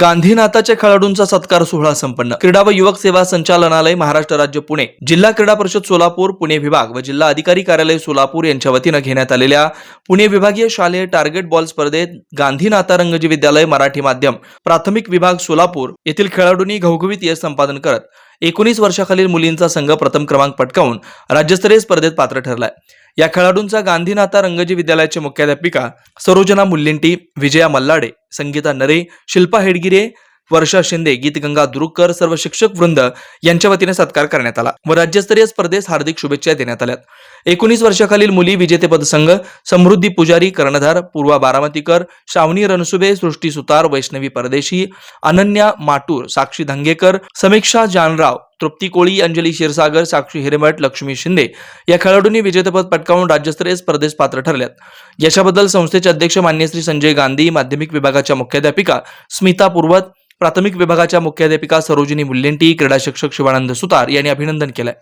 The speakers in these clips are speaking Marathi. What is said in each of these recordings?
गांधीनाथाच्या खेळाडूंचा सत्कार सोहळा संपन्न. क्रीडा व युवक सेवा संचालनालय महाराष्ट्र राज्य पुणे. जिल्हा क्रीडा परिषद सोलापूर पुणे विभाग व जिल्हा अधिकारी कार्यालय सोलापूर यांच्या वतीनं घेण्यात आलेल्या पुणे विभागीय शालेय टार्गेट बॉल स्पर्धेत गांधीनाथा रंगजी विद्यालय मराठी माध्यम प्राथमिक विभाग सोलापूर येथील खेळाडूंनी घवघवीत यश संपादन करत एकोणीस वर्षाखालील मुलींचा संघ प्रथम क्रमांक पटकावून राज्यस्तरीय स्पर्धेत पात्र ठरलाय. या खेळाडूंचा गांधीनाथा रंगजी विद्यालयाच्या मुख्याध्यापिका सरोजना मुल्लिंटी विजया मल्लाडे संगीता नरे शिल्पा हेडगिरे वर्षा शिंदे गीतगंगा दुरुकर सर्व शिक्षक वृंद यांच्या वतीने सत्कार करण्यात आला व राज्यस्तरीय स्पर्धेस हार्दिक शुभेच्छा देण्यात आल्यात. एकोणीस वर्षाखालील मुली विजेतेपद संघ समृद्धी पुजारी कर्णधार पूर्वा बारामतीकर श्रावणी रणसुबे सृष्टी सुतार वैष्णवी परदेशी अनन्या माटूर साक्षी धंगेकर समीक्षा जानराव तृप्ती कोळी अंजली क्षीरसागर साक्षी हिरमट लक्ष्मी शिंदे या खेळाडूंनी विजेतेपद पटकावून राज्यस्तरीय स्पर्धेस पात्र ठरल्यात. यशाबद्दल संस्थेचे अध्यक्ष मान्य श्री संजय गांधी माध्यमिक विभागाच्या मुख्याध्यापिका स्मिता पूर्वत प्राथमिक विभागाच्या मुख्याध्यापिका सरोजिनी मुल्लेंटी क्रीडा शिक्षक शिवानंद सुतार यांनी अभिनंदन केलंय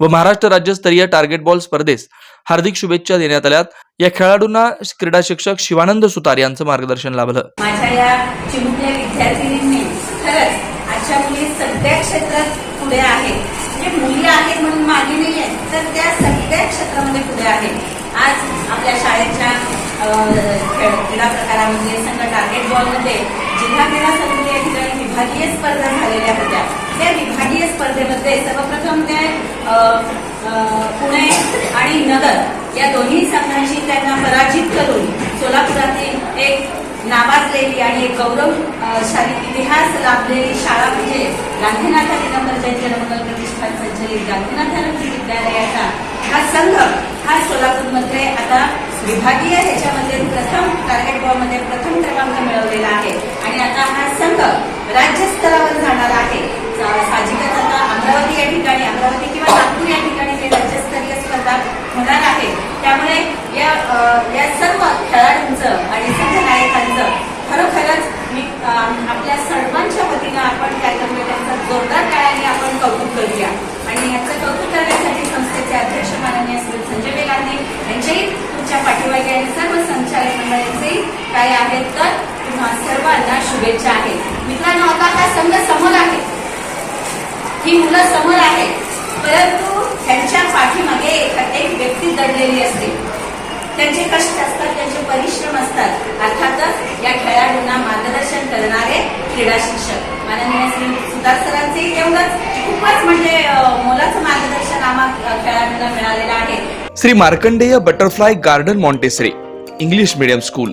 व महाराष्ट्र राज्यस्तरीय टार्गेट बॉल स्पर्धेस हार्दिक शुभेच्छा देण्यात आल्यात. या खेळाडूंना क्रीडा शिक्षक शिवानंद सुतार यांचं मार्गदर्शन लाभलं. आजच्या मुली सगळ्या क्षेत्रात पुढे आहेत म्हणजे मुली आहेत म्हणून मागे नाही आहेत तर त्या सगळ्या क्षेत्रामध्ये पुढे आहेत आज आपल्या शाळेच्या अं, क्रीडा प्रकारामध्ये संघ टार्गेट बॉलमध्ये जिल्हा क्रीडा समिती या ठिकाणी विभागीय स्पर्धा झालेल्या होत्या. त्या विभागीय स्पर्धेमध्ये सर्वप्रथम ते अं, पुणे आणि नगर या दोन्ही संघांशी त्यांना पराजित करून सोलापुरातील एक नावाजलेली आणि एक गौरवशाली इतिहास लाभलेली शाळा म्हणजे गांधीनाथ दिगंबर जनमंगल प्रतिष्ठान संचलित गांधीनाथ विद्यालयाचा हा संघ हा सोलापूरमध्ये आता विभागीय ह्याच्यामध्ये प्रथम टार्गेट बॉलमध्ये प्रथम क्रमांक मिळवलेला आहे. आणि आता हा संघ राज्यस्तरावर जाणार आहे सा- साहजिकच आता अमरावती या ठिकाणी अमरावती किंवा नागपूर या ठिकाणी ते राज्यस्तरीय स्पर्धा होणार आहे त्यामुळे या अ, या सर्व खेळाडूंचं आणि संघ नायकांचं खरोखरच मी अ, आपल्या सर्वांच्या वतीनं आपण त्याच्यामुळे त्यांचं जोरदार टाळ्याने आपण कौतुक करूया आणि याचं कौतुक करण्यासाठी संस्थेचे अध्यक्ष माननीय श्री संजय गांधी यांचेही तुमच्या पाठीमागे आणि सर्व संचालक मंडळाचेही काय आहेत तर तुम्हा सर्वांना शुभेच्छा आहेत. मित्रांनो आता हा संघ समोर आहे. ही मुलं समोर आहे परंतु त्यांच्या पाठीमागे एक व्यक्ती दडलेली असते. त्यांचे कष्ट असतात त्यांचे परिश्रम असतात. अर्थातच या खेळाडूंना मार्गदर्शन करणारे क्रीडा शिक्षक. माननीय श्री सुधार सरांचे एवढंच. खूपच म्हणजे मोलाचं मार्गदर्शन आम्हाला खेळाडूंना मिळालेलं आहे. Shri Markandey butterfly garden Montessori English medium school.